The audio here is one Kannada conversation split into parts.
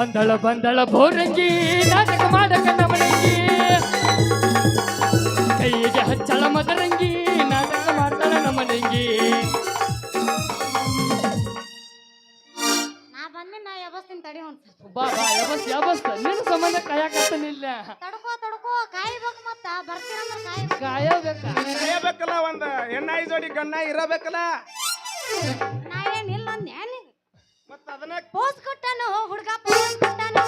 ಬಂದಳ ಬಂದಳ ಬೋರಂಗಿ ನಾಟಕ ಮಾಡಕ ನಮರಂಗಿ. ಕೈಗೆ ಹಚ್ಚಳ ಮದರಂಗಿ ನಾಟಕ ಮಾಡ್ತಾಳ ನಮರಂಗಿ. ನಾ ಬಂದೆ ನಾ ಯಾವಸ್ತಿನ ತಡಿ ಒಂದ್ ಬಾ ಬಾ ಯಾವಸ್ ಯಾವಸ್ ನಿನ್ನ ಸಂಬಂಧ ಕಾಯಕತ್ತನಿಲ್ಲ ತಡ್ಕೋ ತಡ್ಕೋ ಕಾಯ್ಬೇಕು ಮತ್ತ ಬರ್ತೀರಂದ್ರ ಕಾಯ್ಬೇಕು. ಕಾಯಬೇಕಾ. ಕಾಯಬೇಕಲ್ಲ ಒಂದ ಜೋಡಿ ಗಣ್ಣಾಯಿ ಇರಬೇಕಲ್ಲ. ನಾ ಏನಿಲ್ಲ ಅಂದ್ಯಾನಿ ಮತ್ತ ಅದನ್ನ ಪೋಸ್ ಕೊಟ್ಟಾನು ಹುಡುಗ ಪೋಸ್ ಕೊಟ್ಟಾನು.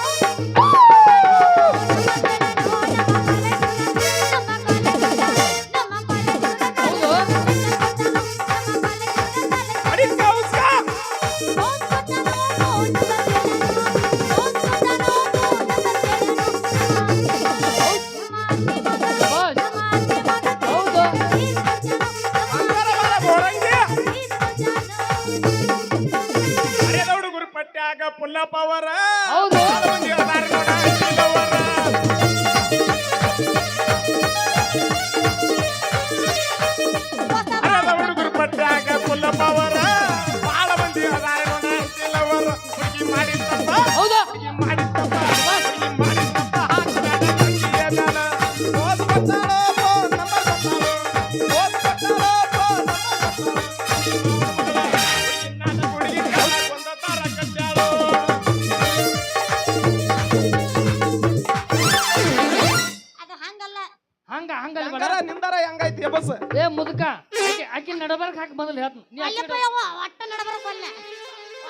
ಏ ಮುದುಕ ಆಕಿ ಆಕಿ ನಡಬರ್ಕ್ ಹಾಕಿ ಮೊದಲು ಹೇಳ್ತೀನಿ. ನೀ ಆಕಿ ಅಲ್ಲಪ್ಪ ಯವ್ವ ಒಟ್ಟ ನಡಬರಕಲ್ಲ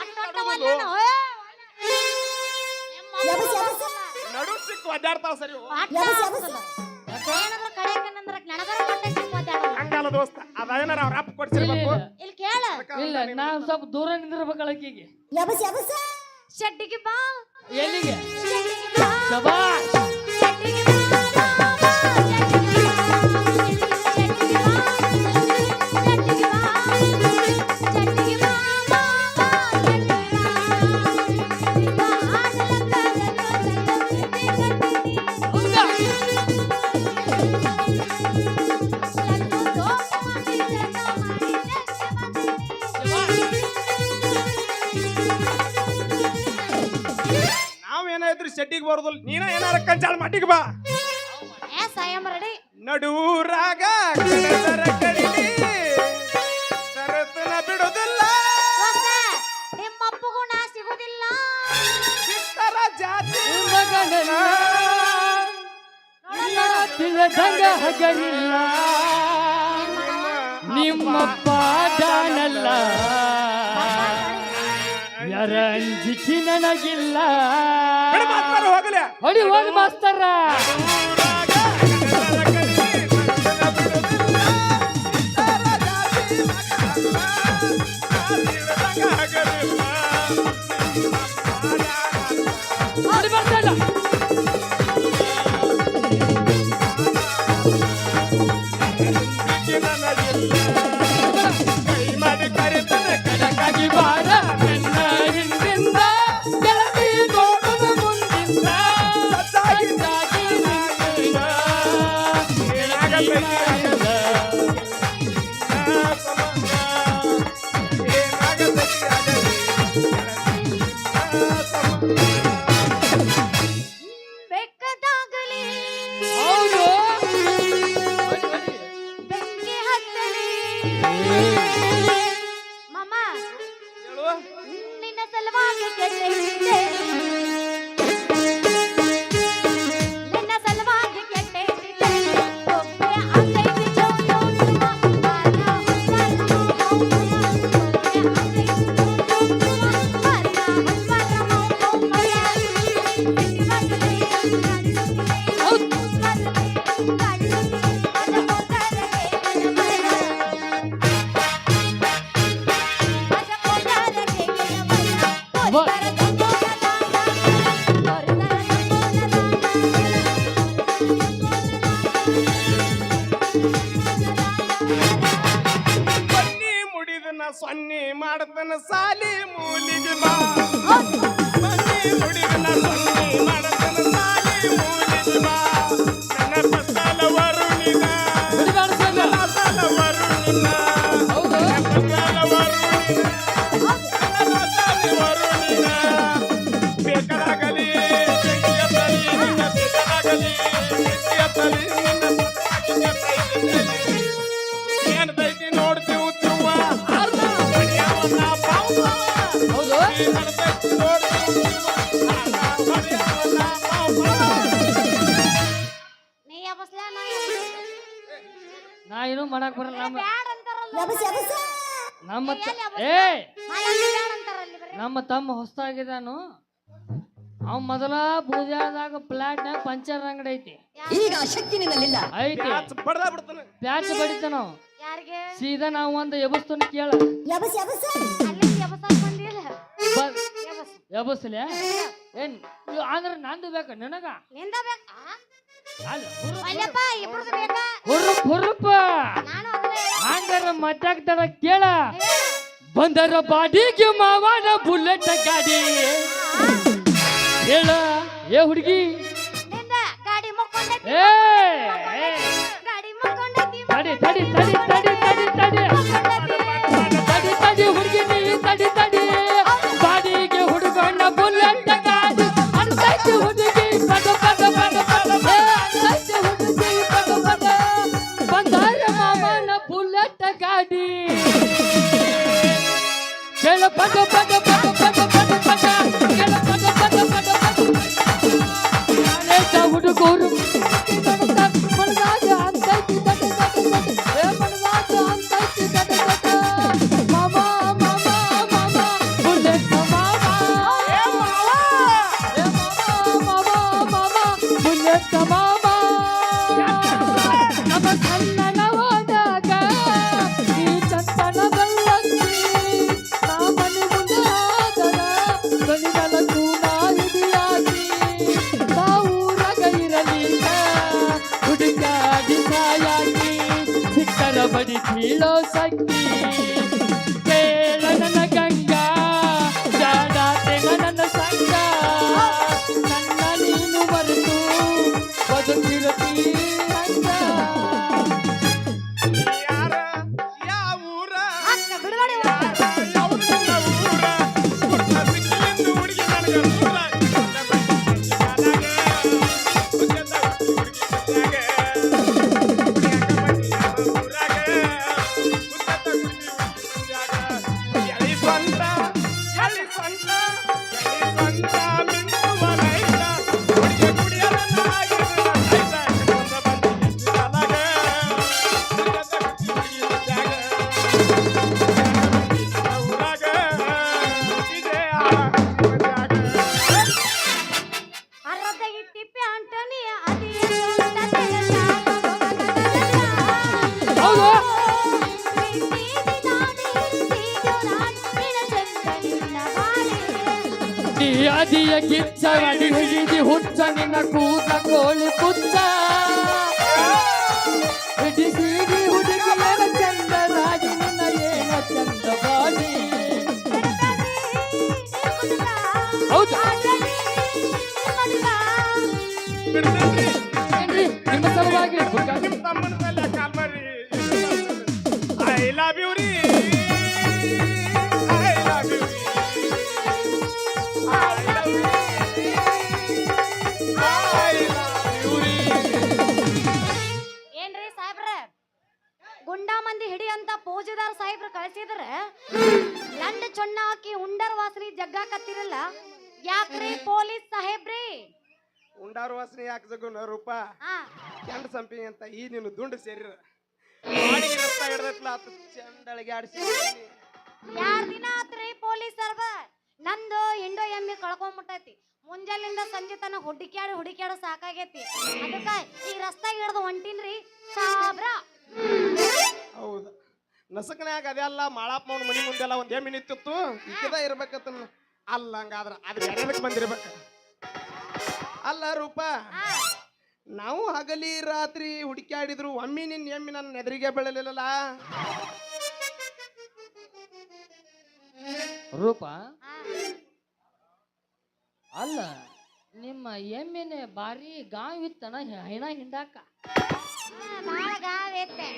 ಒಟ್ಟ ಒಟ್ಟ ನಡುವುದು. ಒಲ್ಲೆನ, ಓಯ್, ಒಲ್ಲೆ. ನಡು ಸಿಕ್ಕು ಒದ್ದಾಡ್ತಾವ ಸರಿ ಒಟ್ಟ ಆಗುದಿಲ್ಲ. ಏನಾದ್ರು ಕಡೆಕನಂದ್ರ ನಡಬರ ಕೊಟ್ಟ ಸಿಕ್ಕು ಒದ್ದಾಡೋದು. ಹಂಗಲ್ಲ ದೋಸ್ತ ಅದೇನಾರ ಅವ್ರ ಅಪ್ಪ ಕೊಡ್ಸಿರ್ಬೇಕು ಇಲ್ಲ, ಇಲ್ಲಿ. ಕೇಳ. ಇಲ್ಲ ನಾ ಸ್ವಲ್ಪ ದೂರ ನಿಂದಿರ್ಬೇಕಲ್ಲ ಆಕಿಗೆ ಶೆಟ್ಟಿಗೆ ಬಾ. ಎಲ್ಲಿಗೆ? ಬಾ. ನಿಮ್ಮಪ್ಪಗೂ ನಾ ಸಿಗುದಿಲ್ಲ ಬಿಟ್ಟರ ಜಾತಿ ಮಗನನ್ನ ತಿಳಿದಂಗ ಹಗರಿಲ್ಲ. ನಿಮ್ಮಪ್ಪ ಜಾನಲ್ಲ. ಯಾರ ಅಂಜಿಕೆ ನನಗಿಲ್ಲ ಹೋಗಲೆ. ಹೊಡಿ ಹೋಗಿ ಮಾಸ್ತರ. ಕಡಿಲಿ ಸರತನ ಸೊನ್ನೆ ಮಾಡತನ ನಮ್ಮ ತಮ್ಮ ಹೊಸ್ತಾಗಿದಾನು ಅವ್ ಮೊದಲ ಬುಳಿದಾಗ ಪ್ಲಾಟ್ ಪಂಚರ್ ಅಂಗಡಿ ಐತಿ. ಈಗ ಶಕ್ತಿ ನಿನ್ನಲ್ಲಿಲ್ಲ. ಐತಿ. ಬಡದ ಬಿಡ್ತಾನೆ. ಪ್ಯಾಚ್ ಬಡಿತಾನ. ಯಾರಿಗೆ? ಸೀದಾ ನಾವು ಒಂದು ಎಬಸ್ತನ ಕೇಳ. ಎಬಸ್ ಎಬಸ್. ಅಲ್ಲಿ ಎಬಸಾಕ್ ಬಂದಿಲ್ಲ ಎಬಸ್. ಎಬಸ್ಲೆ? ಏನ್ ಇವ್ ಅಂದ್ರ ನಂದು ಬೇಕ ನಿನಗ? ನಿಂದ ಬೇಕಾ ಅಲ್ಲ, ಹುರುಪ್. ಅಲ್ಲಪ್ಪ ಇಬ್ರದು ಬೇಕಾ? ಹುರುಪ್ ಹುರುಪ. ನಾನು ಆಂದ್ರ ಹಂಗಾರ ಮತ್ತಾಗ್ತಾರ ಕೇಳ. ಬಂದರ ಬಾಡಿಗೆ ಮಾವನ ಬುಲೆಟ್ ಗಾಡಿ. ಹೇಳ ಏ ಹುಡುಗಿ. ಗಾಡಿ ತಡಿ ತಡಿ ತಡಿ ತಡಿ. ಅದಿಯ ಕಿಚ್ಚ ಅಡಿ ಹಿಡಿದಿ ಹುಚ್ಚ ನಿನ್ನ ಕೂಸ ಕೋಳಿ ಪುಚ್ಚ ಹಿಡಿಸಿಡಿ ಹುಡುಗಿಯರ ಚಂದ ರಾಜಿ ನಿನ್ನ ಏನ ಚಂದ ಬಾಡಿ ಹೌದು. ಬಿಡ್ತೇನ್ರಿ ಏನ್ರಿ ನಿಮ್ಮ ಸಲುವಾಗಿ ಮಂದಿ ಹಿಡಿ ಅಂತ ಪೂಜೆದಾರ್ ಸಾಹೇಬ್ರು ಕಳ್ಸಿದ್ರ ಲಂಡ ಚೊಣ್ಣ ಹಾಕಿ ಉಂಡರ್ ವಾಸನಿ ಜಗ್ಗಾಕತ್ತಿರಲ್ಲ ಯಾಕ್ರಿ ಪೊಲೀಸ್ ಸಾಹೇಬ್ರಿ? ಉಂಡಾರು ವಾಸನೆ ಯಾಕೆ ಜಗುನ ರೂಪ? ಹಾ ಕೆಂಡ ಸಂಪಿ ಅಂತ ಈ ನೀನು ದುಂಡು ಸೇರಿರ. ಚಂಡಳಿಗೆ ಆಡಿಸಿ. ಯಾರ್ ದಿನ ಆತ್ರಿ ಪೊಲೀಸ್ ಸರ್ವ? ನಂದು ಇಂಡೋ ಎಮ್ಮಿ ಕಳ್ಕೊಂಬಿಟ್ಟೈತಿ. ಮುಂಜಾಲಿಂದ ಸಂಜೆ ತನ ಹುಡುಕ್ಯಾಡಿ ಹುಡುಕ್ಯಾಡ ಸಾಕಾಗೈತಿ. ಅದಕ್ಕ ಈ ರಸ್ತಾಗ ಹಿಡ್ದು ಹೊಂಟಿನ್ರಿ ಸಾಬ್ರ. ಹೌದು. ನಸಕನ್ಯಾಗ ಅದೆಲ್ಲ ಮಾಳಪ್ಪ ಅವ್ನ ಮನೆ ಮುಂದೆಲ್ಲ ಒಂದೇ ಎಮ್ಮಿ ನಿಂತಿತ್ತು. ಇಕ್ಕದ ಇರ್ಬೇಕತ್ತ ಅಲ್ಲ ಹಂಗಾದ್ರ ಅದು ಬೇರೆದಕ್ಕೆ ಬಂದಿರ್ಬೇಕ? ಅಲ್ಲ ರೂಪ, ನಾವು ಹಗಲಿ ರಾತ್ರಿ ಹುಡುಕ್ಯಾಡಿದ್ರು, ಒಮ್ಮೆ ನಿನ್ನ ಎಮ್ಮಿ ನನ್ನ ನೆದರಿಗೆ ಬೆಳಲಿಲ್ಲಲ್ಲ. ರೂಪ, ಅಲ್ಲ ನಿಮ್ಮ ಎಮ್ಮೆನೆ ಬಾರಿ ಗಾಂವ್ ಇತ್ತನ ಹೈನ ಹಿಂಡಾಕ? ಆ, ಬಾಳ ಗಾವೈತೆ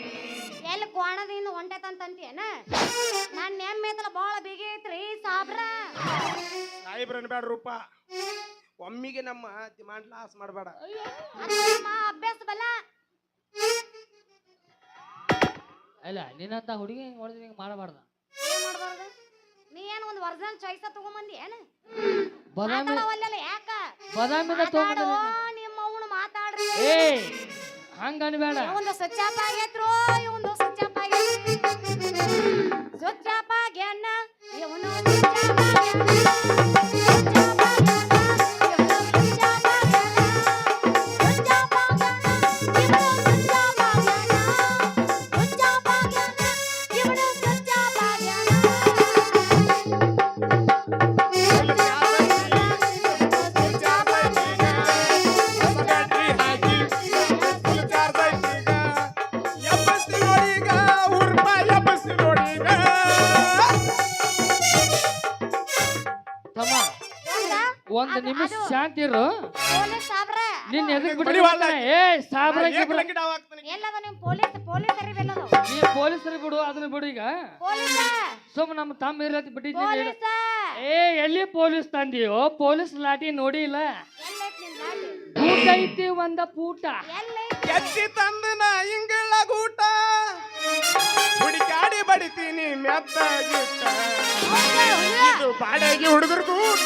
ಎಲ್ಲಿ ಕೋಣದಿಂದ ಹೊಂಟೈತಂತಂತೀಯನ ನನ್ನ ಎಮ್ಮೆ ಐತಲ್ಲ ಬಾಳ ಬಿಗಿ ಐತ್ರಿ ಸಾಬ್ರ. ಸಾಯಿಬ್ರನ್ ಬೇಡ ರೂಪ. ಒಮ್ಮಿಗೆ ನಮ್ಮ ಡಿಮಾಂಡ್ ಲಾಸ್ ಮಾಡಬೇಡ. ಅಮ್ಮ ಅಭ್ಯಾಸ ಬಲ್ಲ ಅಲ್ಲ ನಿನ್ನಂತ ಹುಡುಗಿ ಹಿಂಗ್ ನೋಡಿದ್ರೆ ಹಿಂಗ್ ಮಾಡಬಾರ್ದ? ಏನ್ ಮಾಡ್ಬಾರ್ದು? ನೀ ಏನು ಒಂದು ಒರಿಜಿನಲ್ ಚಾಯ್ಸ ತಗೊಂಬಂದಿ ಏನು? ಬದಾಮಿ ಮಾತಾಡವಲ್ಲ ಯಾಕ? ಬದಾಮಿದ ನಿಮ್ಮ ಅವನು ಮಾತಾಡ್ರಿ. ಏ ಹಂಗ ಬೇಡ ಒಂದು ಸ್ವಚ್ಛಪ್ಪ ಆಫ್ ಒಂದು ಸ್ವಚ್ಛಪ್ಪ ಸ್ವಿಚ್ ಸ್ವಚ್ಛಪ್ಪ ತಮ್ಮ? ಒಂದ್ ನಿಮಿಷ ಅದು ಶಾಂತಿ ಇರು. ಪೊಲೀಸ್ ಸಾಬ್ರೆ. ನಿನ್ ಎದಕ್ ಬಡಿವಾಳ. ಬಿಡಿ ಏ ಸಾಬ್ರ ಎಲ್ಲದ ನಿಮ್ ಪೊಲೀಸ್ ಪೊಲೀಸ್ ಅರಿವೆಲ್ಲದು ನೀ ಪೊಲೀಸರು ಬಿಡು ಅದನ್ನ ಬಿಡು ಈಗ. ಪೊಲೀಸ. ಸುಮ್ ನಮ್ಮ ತಮ್ಮ ಇರತ್ ಬಿಟ್ಟಿದ್ದೀನಿ ಪೊಲೀಸ. ಏ ಎಲ್ಲಿ ಪೊಲೀಸ್ ತಂದಿಯೋ? ಪೊಲೀಸ್ ಲಾಟಿ ನೋಡಿಲ್ಲ ಎಲ್ಲೈತ್ ನಿನ್ ಗಾಡಿ ಪೂಟ ಐತಿ ಒಂದ ಪೂಟ. ಎಲ್ಲೈತ್ ಎತ್ತಿ ತಂದನ ಗೂಟ ಹುಡುಕಾಡಿ ಬಡಿತೀನಿ ಮೆತ್ತ ಗಿಟ್ಟ ಹೌದಾ, ಹುಡುಗ? ಇದು ಬಾಡಿಗೆ ಹುಡುಗರ ಗೂಟ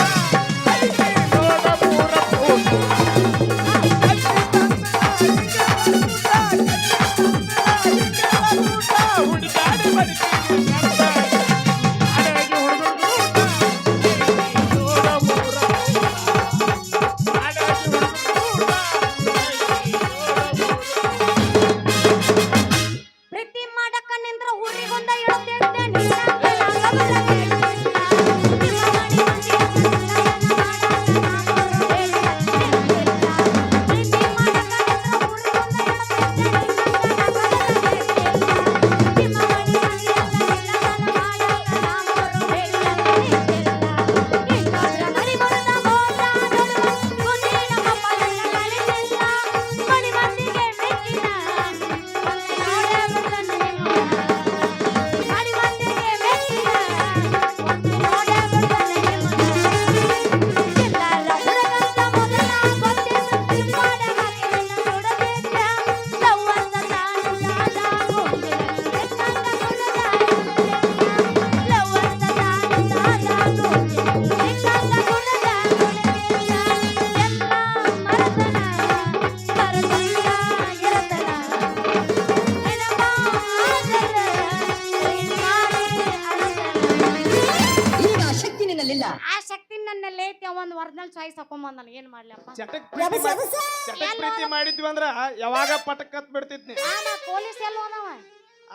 ನನ್ನಲ್ಲಿ ಐತಿ ಒಂದು ಒರಿಜಿನಲ್ ಚಾಯ್ಸ್ ಹಾಕೊಂಬಂದ ನಾನು ಏನ್ ಮಾಡ್ಲಪ್ಪ ಚಟಕ್ ಪ್ರೀತಿ ಯಬಸ. ಚಟಕ್ ಪ್ರೀತಿ ಮಾಡಿದ್ವಿ ಅಂದ್ರ ಯಾವಾಗ ಪಟಕ್ ಕತ್ ಬಿಡ್ತಿದ್ನಿ. ಆಮ ಪೊಲೀಸ್ ಎಲ್ಲ ಹೋದವ?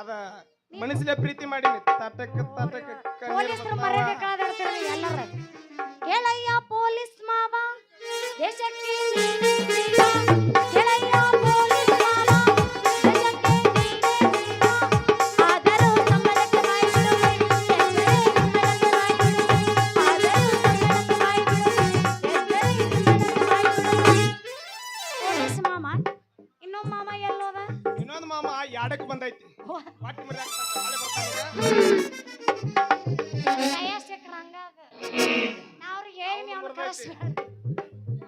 ಅದ ಮನಸ್ಸಿಲೆ ಪ್ರೀತಿ ಮಾಡಿದ್ವಿ ತಟಕ್ ತಟಕ್ ಪೊಲೀಸರು. ಮರ್ಯಾದೆ ಕಳೆದಿರ್ತೀರಿ ಎಲ್ಲರ. ಕೇಳಯ್ಯ ಪೊಲೀಸ್ ಮಾವ ದೇಶಕ್ಕೆ ನೀನೇ ಜೀವ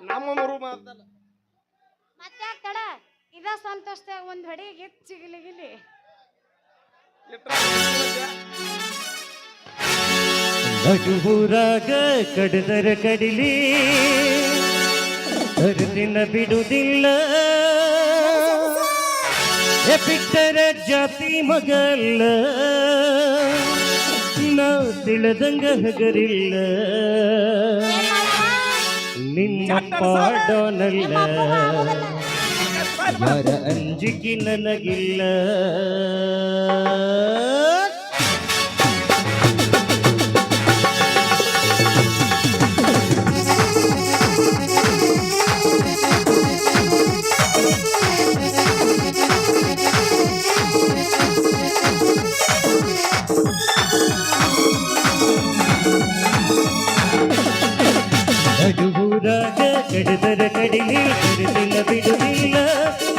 ನಮ್ಮ ಮರು ಮಾತಲ್ಲ ಮತ್ತೆ ತಡ? ಇದ ಸಂತೋಷದಾಗ ಒಂದ್ ಹೊಡಿ ಗಿಚ್ಚಿ ಗಿಲಿ. ಗಿಲಿ ನಡುವುರಾಗ ಕಡದರ ಕಡಿಲಿ. ಅರ್ದಿನ ಬಿಡುವುದಿಲ್ಲ ಬಿಟ್ಟರ ಜಾತಿ ಮಗಲ್ಲ. ನಾವು ತಿಳಿದಂಗ ಹಗರಿಲ್ಲ. ನಿನ್ನ ಪಾಡೋನಲ್ಲ ಯಾರ ಅಂಜಿಕೆ ನನಗಿಲ್ಲ ಕಡದರ ಕಡಿಮೆ ಕಡಿದಿಲ್ಲ ಬಿಡುದಿಲ್ಲ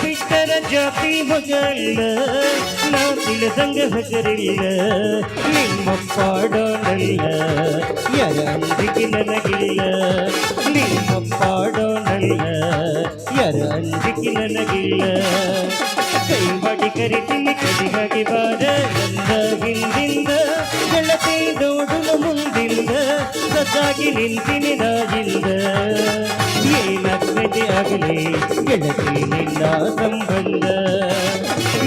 ಬಿಟ್ಟರ ಜಾತಿ ಮಗಲ್ಲ ನಾ ತಿಳಿದಂಗ ಹಗರಿಲ್ಲ ನಿಮ್ಮ ಪಾಡೋನಲ್ಲ ಯಾರ ಅಂಜಿಕೆ ನನಗಿಲ್ಲ. ನಿಮ್ಮ ಪಾಡೋನಲ್ಲ ಯಾರ ನನಗಿಲ್ಲ. ಕೈ ಮಾಡಿ ಕರಿತೀನಿ ಕಡಿಗಾಗಿ ಬಾರ ನನ್ನ ಹಿಂದಿಂದ ಗೆಳತಿ ನೋಡುವ ಮುಂದಿಂದ ಸದ್ದಾಗಿ ನಿಂತಿನಿ ನಾಜಿಂದ ಏನಾಗ್ತದೆ ಆಗಲಿ ಗೆಳತಿ ನಿನ್ನ ಸಂಬಂಧ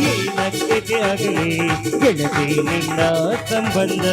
ಏನಾಗ್ತದೆ ಆಗಲಿ ಗೆಳತಿ ನಿನ್ನ ಸಂಬಂಧ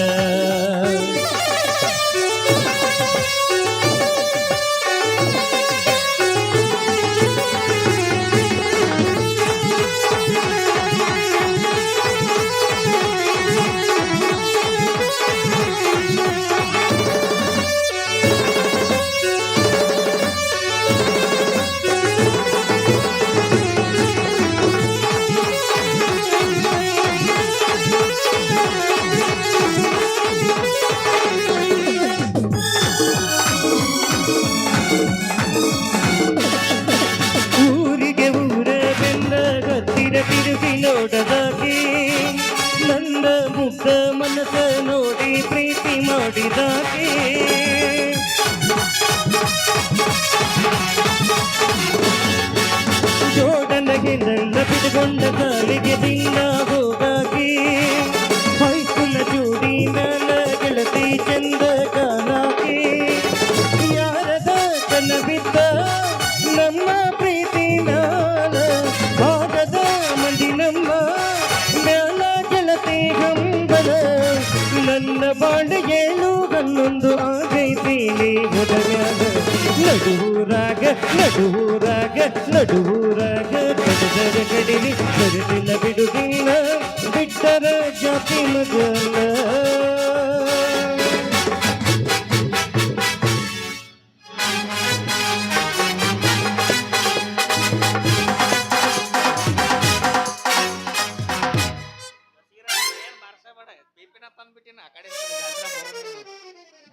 ನಡುವೂರಾಗ ನಡುವೂರಾಗ ಕಡದರ ಕಡಿಲಿ ಕರೆದಿಲ್ಲ ಬಿಡುದಿಲ್ಲ ಬಿಟ್ಟರ ಜಾತಿ ಮಗನ.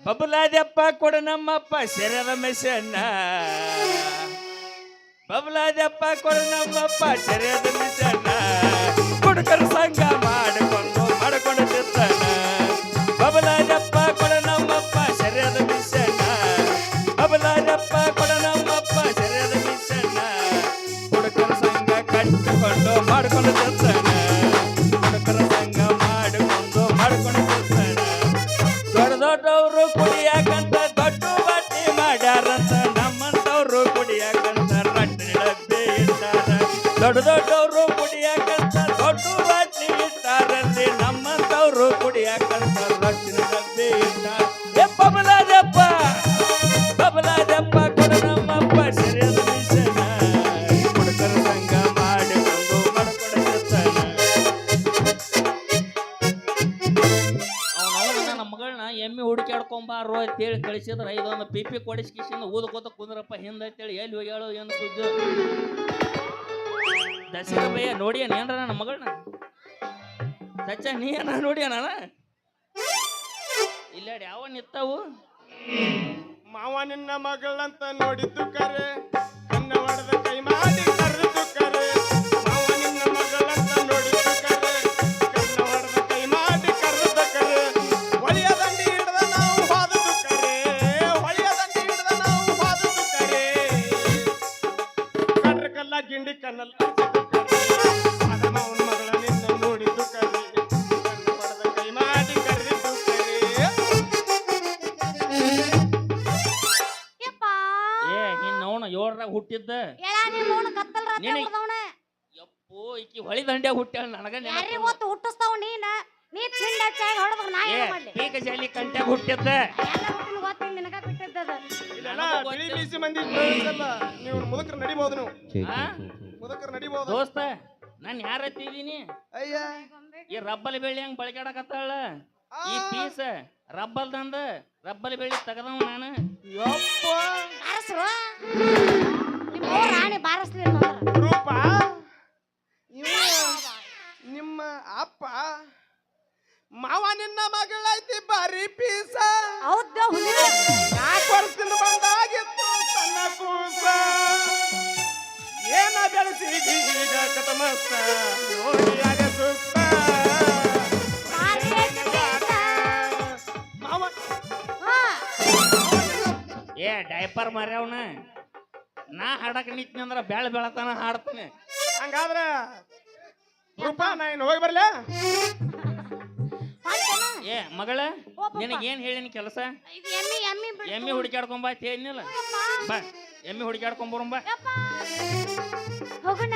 ಬಬಲಾದಪ್ಪ ಕೊಡ ನಮ್ಮಪ್ಪ ಸೆರೆದ ಮೆಸನ್ನ ಬಬಲಾದಪ್ಪ ಕೊಡ ನಮ್ಮಪ್ಪ ಸೆರೆದ ಮೆಸನ್ನ ಕುಡುಕರ ಸಂಘ ಮಾಡಿಕೊಂಡು ದೊಡ್ಡ ದೊಡ್ಡವರು ಕುಡಿಯಾಕಂತ ದೊಡ್ಡ ಬಟ್ಟಿ ಇಟ್ಟಾರಲ್ಲಿ ನಮ್ಮಂತವ್ರು ಕುಡಿಯಾಕಂತ ರಟ್ಟಿನ ಡಬ್ಬಿ ಇಟ್ಟಾರ ಬಬಲಾದಪ್ಪ ಬಬಲಾದಪ್ಪ ಕೊಡ ನಮ್ಮಪ್ಪ ಸರಿಯಾದ ಮಿಷನ ಕುಡುಕರ ಸಂಘ ಮಾಡಿಕೊಂಡು ಮಾಡ್ಕೊಡಕತ್ತಾನ ಅವನವನ ನಮ್ಮ ಮಗಳನ್ನ ಎಮ್ಮೆ ಹುಡುಕ್ಯಾಡ್ಕೊಂಬಾರು ಅಂತೇಳಿ ಕಳಿಸಿದ್ರೆ. ಇದೊಂದು ಪಿ ಪಿ ಕೊಡಿಸ್ಕಿಸಿಂದ ಊದ್ಕೋತ ಕುಂದ್ರಪ್ಪ ಹಿಂದೆ ಅಂತೇಳಿ ಎಲ್ಲಿ ಹೋಗ್ಯಾಳು ಏನು ಸುದ್ದಿ ದಸರಾ ನೋಡಿಯ ಏನ್ರ ನನ್ನ ಮಗಳನ್ನ? ಸಚ್ಚ, ನೀ ಏನ ನೋಡಿಯ ನಾನ? ಇಲ್ಲ ಯಾವ ನಿತ್ತಾವು ಮಾವ ನಿನ್ನ ಮಗಳಂತ ನೋಡಿದ್ದು ಕರೆ ಕನ್ನ ಕೈ ಮಾಡಿ ದಂಡ್ಯಾಗ ಹುಟ್ಟ್ಯಾಳ ನನಗ ಯಾರಿಗ್ ಗೊತ್ತು? ಹುಟ್ಟಿಸ್ತಾವ್ ನೀನ? ನೀ ಚಿಂಡ ಚಾಯಿ ಹೊಡೆದ್ರ ನಾ ಏ ಏನ್ ಮಾಡ್ಲಿ? ಈಗ ಶಾಲಿ ಕಂಟ್ಯಾಗ ಹುಟ್ಟಿದ್ದ. ಎಲ್ಲ ಹುಟ್ಟಿನ ಗೊತ್ತಿಲ್ಲ ನಿನಗ ಬಿಟ್ಟಿದ್ದದ ಬಿಳಿ. ಬೀಸಿ ಮಂದಿ ಬೆಳೆದಿರಲ್ಲ. ನೀವು ಮುದುಕರು ನಡಿಬಹುದು ನೀವು? ಮುದುಕರು ನಡಿಬಹುದು ದೋಸ್ತ ನಾನು ಯಾರ ತಿದಿನಿ ಅಯ್ಯ. ಈ ರಬ್ಬಲ್ ಬೆಳ್ಳಿ ಹಂಗ್ ಬಳಕಾಡಕತ್ತಾಳ ಈ ಪೀಸ್ ರಬ್ಬಲ್ ತಂದ ರಬ್ಬಲ್ ಬೆಳ್ಳಿ ತೆಗದವ ನಾನು. ಯಪ್ಪ. ಬಾರಸ್ರು. ನಿಮ್ಮ ಅವ್ವ ರಾಣಿ ಬಾರಸ್ಲಿಲ್ಲ ಅಂದ್ರ ರೂಪ ಇವ ಅಪ್ಪ ಮಾವ ನಿನ್ನ ಮಗಳೈತಿ ಬಾರಿ ಪೀಸ. ಹೌದ ಹುಲಿ. ನಾಲ್ಕು ವರ್ಷದಿಂದ ಬಂದಾಗಿತ್ತು ಸಣ್ಣ ಕೂಸ. ಏನ ಬೆಳೆಸಿದಿ ಈಗ ಕಟಮಸ್ತ ನೋಡಿ ಆಗ ಸುಸ್ತ ಮಾವ. ಏ ಡೈಪರ್ ಮರ್ಯವನ? ನಾ ಹಾಡಕ್ ನಿಂತೀನಿ ಅಂದ್ರೆ ಬೆಳ ಬೆಳತನ ಹಾಡ್ತಾನೆ. ಹಂಗಾದ್ರ ರೂಪ ನಾ ಇನ್ನು ಹೋಗಿ ಬರ್ಲಾ? ಮಾಡ್ತೇನ? ಏ ಮಗಳ ನಿನಗೆ ಏನ್ ಹೇಳಿನ ಕೆಲಸ? ಎಮ್ಮಿ ಹುಡುಕ್ಯಾಡ್ಕೊಂಬ ಅಂತ ಏನಿಲ್ಲ. ಬಾ ಎಮ್ಮಿ ಹುಡುಕ್ಯಾಡ್ಕೊಂಬರಂಬ. ಹೋಗೋಣ.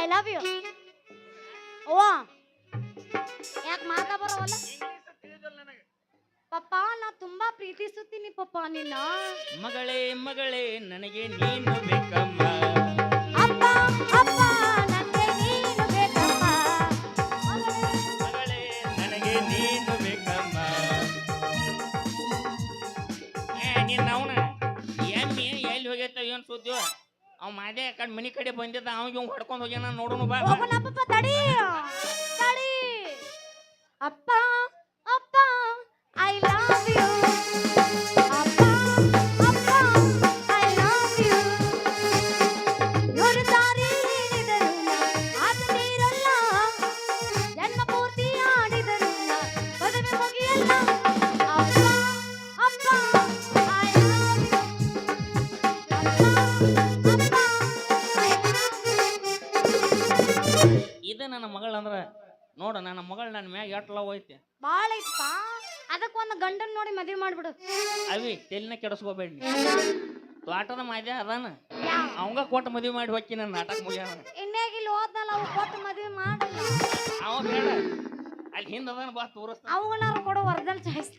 ಐ ಲವ್ ಯು ಓ. ಯಾಕೆ ಮಾತಾ ಬರೋವಲ್ಲ? ಪಪ್ಪ ನಾ ತುಂಬಾ ಪ್ರೀತಿಸುತ್ತೀನಿ ಪಪ್ಪ ನಿನ್ನ. ಮಗಳೇ ಮಗಳೇ ನನಗೆ ನೀನು ಬೇಕಮ್ಮ. ಸುದ್ದಿ ಅವ್ ಮಾದೇ ಕಡೆ ಮನಿ ಕಡೆ ಬಂದಿದ್ದ ಅವ್ ಇವ್ ಹೊಡ್ಕೊಂಡ್ ಹೋಗ್ಯಾನ ನೋಡೋಣ ಬಾ. ತಡಿ. ತಡಿ. ಅಪ್ಪ ನೋಡ ನನ್ನ ಮಗಳ ನನ್ನ ಮ್ಯಾಗ ಎಟ್ ಲವ್ ಐತಿ. ಬಾಳ ಐತಪ್ಪ. ಅದಕ್ಕೆ ಒಂದು ಗಂಡನ್ ನೋಡಿ ಮದ್ವೆ ಮಾಡ್ಬಿಡು. ಅವಿ ತೆಲಿನ ಕೆಡಿಸ್ಕೋಬೇಡಿ ತೋಟದ ಮಾದ್ಯ ಅದಾನ. ಅವಂಗ ಕೊಟ್ಟು ಮದ್ವೆ ಮಾಡಿ ಹೋಗಿ ನನ್ನ ನಾಟಕ ಮುಗ್ಯಾನ. ಇನ್ನೇಗ ಇಲ್ಲಿ ಹೋದ್ನಲ್ಲ ಅವು ಕೊಟ್ಟು ಮದುವೆ ಮಾಡಲ್ಲ ಅವ ಬೇಡ. ಅಲ್ಲಿ ಹಿಂದ ಅದಾನ ಬಾ ತೋರಿಸ್ತಾನ. ಅವುಗಳನ್ನ ಕೊಡೋ ವರ್ದಲ್ ಚಾಯ್ಸ್